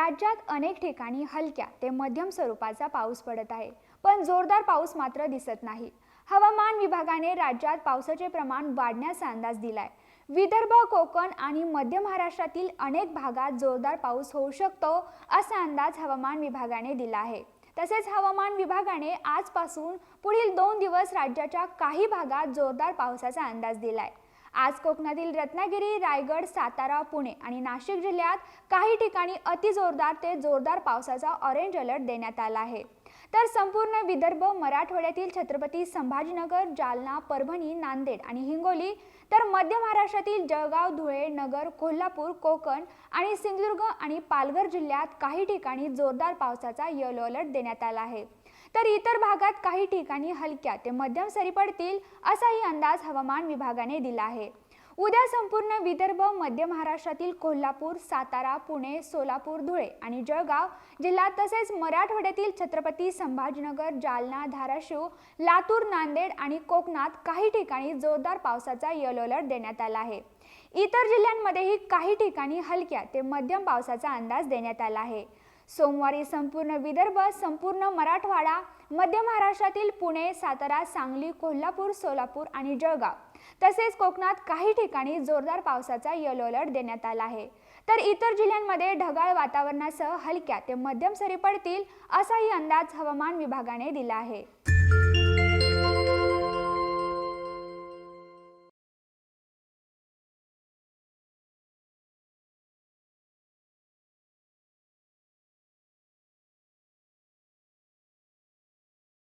राज्यात अनेक ठिकाणी हलक्या ते मध्यम स्वरूपाचा पाऊस पडत आहे पण जोरदार पाऊस मात्र दिसत नाही. हवामान विभागाने राज्यात पावसाचे प्रमाण वाढण्याचा अंदाज दिलाय. विदर्भ कोकण आणि मध्य महाराष्ट्रातील अनेक भागात जोरदार पाऊस होऊ शकतो असा अंदाज हवामान विभागाने दिला आहे. तसेच हवामान विभागाने आजपासून पुढील दोन दिवस राज्याच्या काही भागात जोरदार पावसाचा अंदाज दिलाय. आज कोकणातील रत्नागिरी रायगड सातारा पुणे आणि नाशिक जिल्ह्यात काही ठिकाणी अतिजोरदार ते जोरदार पावसाचा ऑरेंज अलर्ट देण्यात आला आहे. तर संपूर्ण विदर्भ मराठवाड्यातील छत्रपती संभाजीनगर जालना परभणी नांदेड आणि हिंगोली तर मध्य महाराष्ट्रातील जळगाव धुळे नगर कोल्हापूर कोकण आणि सिंधुदुर्ग आणि पालघर जिल्ह्यात काही ठिकाणी जोरदार पावसाचा येलो अलर्ट देण्यात आला आहे. तर इतर भागात काही ठिकाणी हलक्या ते मध्यम सरी पडतील असाही अंदाज हवामान विभागाने दिला आहे. उद्या संपूर्ण विदर्भ मध्य महाराष्ट्रातील कोल्हापूर सातारा पुणे सोलापूर धुळे आणि जळगाव जिल्हा तसेच मराठवाड्यातील छत्रपती संभाजीनगर जालना धाराशिव लातूर नांदेड आणि कोकणात काही ठिकाणी जोरदार पावसाचा येलो अलर्ट देण्यात आला आहे. इतर जिल्ह्यांमध्येही काही ठिकाणी हलक्या ते मध्यम पावसाचा अंदाज देण्यात आला आहे. सोमवारी संपूर्ण विदर्भ संपूर्ण मराठवाडा मध्य महाराष्ट्रातील पुणे सातारा सांगली कोल्हापूर सोलापूर आणि जळगाव. तसेच कोकणात काही ठिकाणी जोरदार पावसाचा येलो अलर्ट देण्यात आला आहे. तर इतर जिल्ह्यांमध्ये ढगाळ वातावरणासह हलक्या ते मध्यम सरी पडतील असाही अंदाज हवामान विभागाने दिला आहे.